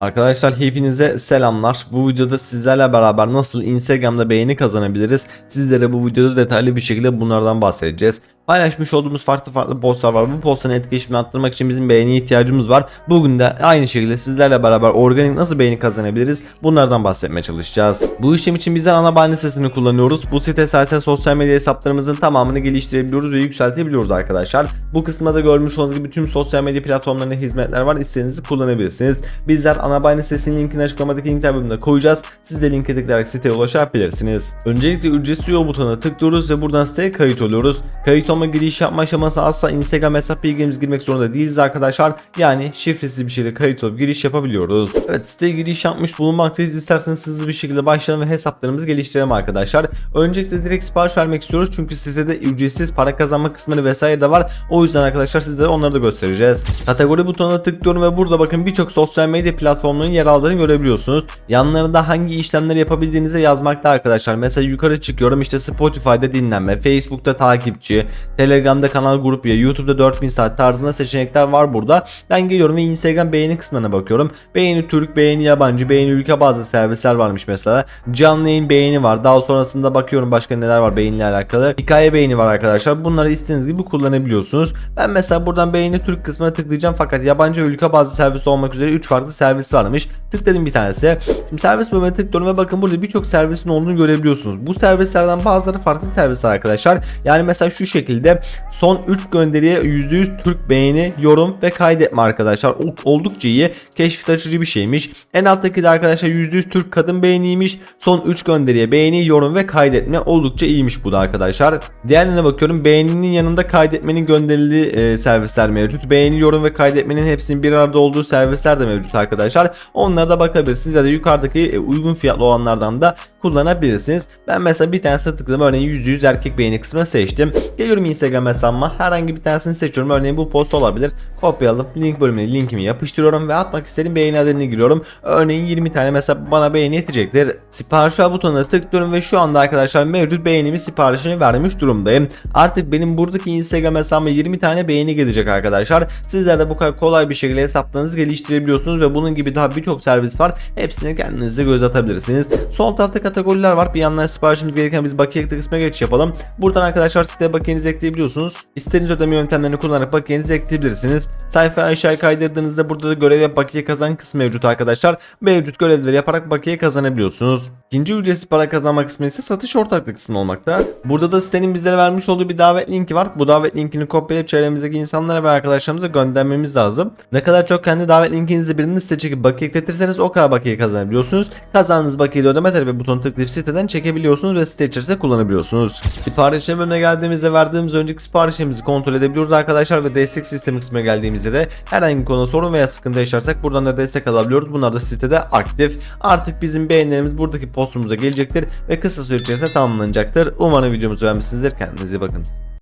Arkadaşlar hepinize selamlar. Bu videoda sizlerle beraber nasıl Instagram'da beğeni kazanabiliriz? Sizlere bu videoda detaylı bir şekilde bunlardan bahsedeceğiz. Paylaşmış olduğumuz farklı farklı postlar var. Bu postların etkileşimini arttırmak için bizim beğeniye ihtiyacımız var. Bugün de aynı şekilde sizlerle beraber organik nasıl beğeni kazanabiliriz? Bunlardan bahsetmeye çalışacağız. Bu işlem için bizler ana bahane sitesini kullanıyoruz. Bu site sayesinde sosyal medya hesaplarımızın tamamını geliştirebiliyoruz ve yükseltebiliyoruz arkadaşlar. Bu kısımda da görmüş olduğunuz gibi tüm sosyal medya platformlarında hizmetler var. İstediğinizi kullanabilirsiniz. Bizler ana bahane sitesinin linkini açıklamadaki linkler bölümünde koyacağız. Siz de linke tıklayarak siteye ulaşabilirsiniz. Öncelikle ücretsiz üye butonuna tıklıyoruz ve buradan siteye kayıt oluyoruz. Kayıt olma giriş yapma aşaması asla Instagram hesap bilgimiz girmek zorunda değiliz arkadaşlar. Yani şifresiz bir şekilde kayıt olup giriş yapabiliyoruz. Evet siteye giriş yapmış bulunmaktayız. İsterseniz hızlı bir şekilde başlayalım ve hesaplarımızı geliştirelim arkadaşlar. Öncelikle direkt sipariş vermek istiyoruz. Çünkü sitede ücretsiz para kazanma kısmları vesaire de var. O yüzden arkadaşlar sizlere onları da göstereceğiz. Kategori butonuna tıklıyorum ve burada bakın birçok sosyal medya platformlarının yer aldığını görebiliyorsunuz. Yanlarında hangi işlemleri yapabildiğinizi yazmakta arkadaşlar. Mesela yukarı çıkıyorum işte Spotify'da dinlenme, Facebook'ta takipçi, Telegram'da kanal grup üye, YouTube'da 4000 saat tarzında seçenekler var burada. Ben geliyorum ve Instagram beğeni kısmına bakıyorum. Beğeni Türk, beğeni yabancı, beğeni ülke bazı servisler varmış mesela. Canlı yayın beğeni var. Daha sonrasında bakıyorum başka neler var beğeniyle alakalı. Hikaye beğeni var arkadaşlar. Bunları istediğiniz gibi kullanabiliyorsunuz. Ben mesela buradan beğeni Türk kısmına tıklayacağım fakat yabancı ve ülke bazı servis olmak üzere 3 farklı servis varmış. Tıkladım bir tanesi. Şimdi servis bölümüne tıklıyorum ve bakın burada birçok servisin olduğunu görebiliyorsunuz. Bu servislerden bazıları farklı servisler arkadaşlar. Yani mesela şu şekilde son 3 gönderiye %100 Türk beğeni, yorum ve kaydetme arkadaşlar. Oldukça iyi. Keşfet açıcı bir şeymiş. En alttaki de arkadaşlar %100 Türk kadın beğeniymiş. Son 3 gönderiye beğeni, yorum ve kaydetme oldukça iyiymiş bu da arkadaşlar. Diğerlerine bakıyorum. Beğeninin yanında kaydetmenin gönderildiği e, servisler mevcut. Beğeni, yorum ve kaydetmenin hepsinin bir arada olduğu servisler de mevcut arkadaşlar. Onlara da bakabilirsiniz ya da yukarıdaki e, uygun fiyatlı olanlardan da kullanabilirsiniz. Ben mesela bir tanesine tıkladım. Örneğin %100 erkek beğeni kısmını seçtim. Geliyorum Instagram hesabıma. Herhangi bir tanesini seçiyorum. Örneğin bu post olabilir. Kopyalayıp link bölümüne linkimi yapıştırıyorum ve atmak istediğim beğeni adını giriyorum. Örneğin 20 tane mesela bana beğeni yetecektir. Sipariş butonuna tıklıyorum ve şu anda arkadaşlar mevcut beğenimi siparişini vermiş durumdayım. Artık benim buradaki Instagram hesabıma 20 tane beğeni gelecek arkadaşlar. Sizler de bu kadar kolay bir şekilde hesaplarınızı geliştirebiliyorsunuz ve bunun gibi daha birçok servis var. Hepsine kendinize göz atabilirsiniz. Sol tarafta kategoriler var. Bir yandan siparişimiz gereken biz bakiye kısmına geçiş yapalım. Buradan arkadaşlar siteye bakiyenizi ekleyebiliyorsunuz. İstediğiniz ödeme yöntemlerini kullanarak bakiyenizi ekleyebilirsiniz. Sayfayı aşağı kaydırdığınızda burada da görev ve bakiye kazan kısmı mevcut arkadaşlar. Mevcut görevleri yaparak bakiye kazanabiliyorsunuz. İkinci ücretsiz para kazanma kısmı ise satış ortaklığı kısmı olmakta. Burada da sitenin bizlere vermiş olduğu bir davet linki var. Bu davet linkini kopyalayıp çevremizdeki insanlara ve arkadaşlarımıza göndermemiz lazım. Ne kadar çok kendi davet linkinizle birini site çekip bakiye ekletirseniz o kadar bakiye kazanabiliyorsunuz. Kazandığınız bakiyeyi ödeme talebi butonu tıklayıp siteden çekebiliyorsunuz ve site içerisinde kullanabiliyorsunuz. Siparişleme bölümüne geldiğimizde verdiğimiz önceki siparişimizi kontrol edebiliyoruz arkadaşlar ve destek sistemi kısmına geldiğimizde de herhangi bir konuda sorun veya sıkıntı yaşarsak buradan da destek alabiliyoruz. Bunlar da sitede aktif. Artık bizim beğenilerimiz buradaki postumuza gelecektir ve kısa süre içerisinde tamamlanacaktır. Umarım videomuzu beğenmişsinizdir. Kendinize iyi bakın.